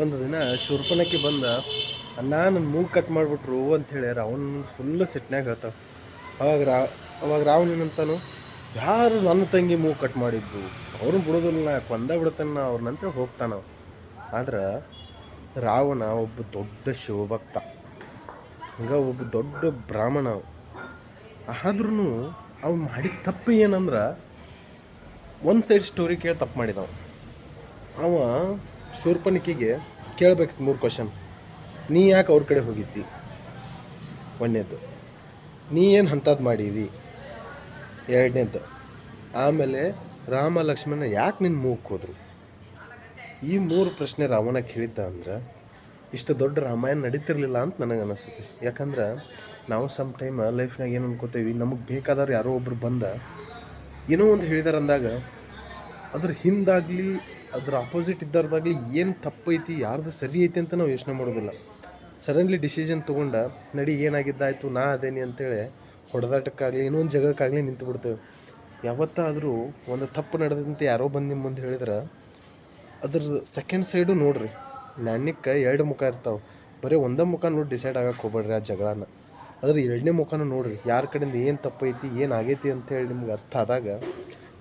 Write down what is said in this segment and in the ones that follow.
ಒಂದು ದಿನ ಶೂರ್ಪನಕ್ಕೆ ಬಂದ, ನಾನು ಮೂಗು ಕಟ್ ಮಾಡಿಬಿಟ್ರು ಅಂಥೇಳಿ ರಾವಣ ಫುಲ್ ಸಿಟ್ನ್ಯಾಗ ಹೇಳ್ತಾವ. ಅವಾಗ ರಾ, ಅವಾಗ ರಾವಣ ಏನಂತಾನು, ಯಾರು ನನ್ನ ತಂಗಿ ಮೂಗು ಕಟ್ ಮಾಡಿದ್ದು? ಅವ್ರನ್ನ ಬಿಡೋದಿಲ್ಲ ಕೊಂದ ಬಿಡ್ತಾನ ಅವ್ರನ್ನಂತ ಹೋಗ್ತಾನ ಆದ್ರೆ ರಾವಣ ಒಬ್ಬ ದೊಡ್ಡ ಶಿವಭಕ್ತ. ಹಂಗ ಒಬ್ಬ ದೊಡ್ಡ ಬ್ರಾಹ್ಮಣ ಆದ್ರೂ ಅವ್ನು ಮಾಡಿದ ತಪ್ಪು ಏನಂದ್ರೆ, ಒಂದು ಸೈಡ್ ಸ್ಟೋರಿ ಕೇಳಿ ತಪ್ಪು ಮಾಡಿದವ. ಅವ ಶೂರ್ಪನಿಕಿಗೆ ಕೇಳಬೇಕು ಮೂರು ಕ್ವಶನ್ ನೀ ಯಾಕೆ ಅವ್ರ ಕಡೆ ಹೋಗಿದ್ದಿ? ಒಂದನೇದು ನೀ ಏನು ಅಂಥದ್ದು ಮಾಡಿದಿ? ಎರಡನೇದು ಆಮೇಲೆ ರಾಮ ಲಕ್ಷ್ಮಣ ಯಾಕೆ ನಿನ್ನ ಮೂಗಕ್ಕೆ ಹೋದ್ರು? ಈ ಮೂರು ಪ್ರಶ್ನೆ ರಾಮನ ಕೇಳಿದ್ದ ಅಂದ್ರೆ, ಇಷ್ಟು ದೊಡ್ಡ ರಾಮಾಯಣ ನಡೀತಿರ್ಲಿಲ್ಲ ಅಂತ ನನಗೆ ಅನಿಸುತ್ತೆ. ಯಾಕಂದ್ರೆ, ನಾವು ಸಮ್ ಟೈಮ್ ಲೈಫ್ನಾಗ ಏನು ಅನ್ಕೋತೀವಿ, ನಮಗೆ ಬೇಕಾದವ್ರು ಯಾರೋ ಒಬ್ರು ಬಂದ, ಏನೋ ಒಂದು ಹೇಳಿದಾರೆ ಅಂದಾಗ ಅದ್ರ ಹಿಂದಾಗಲಿ, ಅದ್ರ ಅಪೋಸಿಟ್ ಇದ್ದಾರ್ದಾಗಲಿ ಏನು ತಪ್ಪೈತಿ, ಯಾರ್ದು ಸರಿ ಐತಿ ಅಂತ ನಾವು ಯೋಚನೆ ಮಾಡೋದಿಲ್ಲ. ಸಡನ್ಲಿ ಡಿಸಿಷನ್ ತೊಗೊಂಡ, ನಡಿ ಏನಾಗಿದ್ದಾಯಿತು, ನಾ ಅದೇನಿ ಅಂತೇಳಿ ಹೊಡೆದಾಟಕ್ಕಾಗಲಿ, ಇನ್ನೊಂದು ಒಂದು ಜಗಳಕ್ಕಾಗಲಿ ನಿಂತು ಬಿಡ್ತೇವೆ ಯಾವತ್ತಾದರೂ ಒಂದು ತಪ್ಪು ನಡೆದಂತ ಯಾರೋ ಬಂದು ನಿಮ್ಮ ಮುಂದೆ ಹೇಳಿದ್ರೆ, ಅದ್ರ ಸೆಕೆಂಡ್ ಸೈಡು ನೋಡ್ರಿ. ನಾಣ್ಯಕ್ಕೆ ಎರಡು ಮುಖ ಇರ್ತಾವೆ. ಬರೀ ಒಂದೇ ಮುಖ ನೋಡಿ ಡಿಸೈಡ್ ಆಗಕ್ಕೆ ಹೋಗ್ಬೇಡ್ರಿ ಆ ಜಗಳನ. ಅದ್ರ ಎರಡನೇ ಮುಖನೂ ನೋಡ್ರಿ, ಯಾರ ಕಡೆಯಿಂದ ಏನು ತಪ್ಪೈತಿ, ಏನು ಆಗೈತಿ ಅಂತೇಳಿ ನಿಮ್ಗೆ ಅರ್ಥ ಆದಾಗ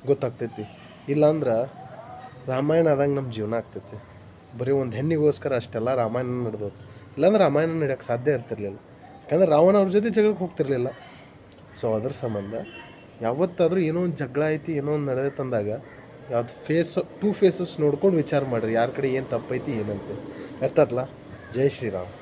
ಗೊತ್ತಾಗ್ತೈತಿ. ಇಲ್ಲಾಂದ್ರೆ ರಾಮಾಯಣ ಆದಂಗೆ ನಮ್ಮ ಜೀವನ ಆಗ್ತೈತಿ. ಬರೀ ಒಂದು ಹೆಣ್ಣಿಗೋಸ್ಕರ ಅಷ್ಟೆಲ್ಲ ರಾಮಾಯಣ ನಡೆದೋದು ಇಲ್ಲಾಂದ್ರೆ ರಾಮಾಯಣ ನಡೆಯೋಕ್ಕೆ ಸಾಧ್ಯ ಇರ್ತಿರ್ಲಿಲ್ಲ. ಯಾಕಂದ್ರೆ ರಾವಣ ಅವ್ರ ಜೊತೆ ಜಗಳಕ್ಕೆ ಹೋಗ್ತಿರ್ಲಿಲ್ಲ. ಸೊ ಅದ್ರ ಸಂಬಂಧ ಯಾವತ್ತಾದರೂ ಏನೋ ಒಂದು ಜಗಳ ಐತಿ, ಏನೋ ಒಂದು ನಡೆದೈತೆ ಅಂದಾಗ ಯಾವ್ದು ಫೇಸ್ ಟೂ ಫೇಸಸ್ ನೋಡ್ಕೊಂಡು ವಿಚಾರ ಮಾಡಿರಿ. ಯಾರ ಕಡೆ ಏನು ತಪ್ಪೈತಿ, ಏನಂತೆ. ಅರ್ಥ ಆತ್ಲಾ ಜೈ ಶ್ರೀರಾಮ್.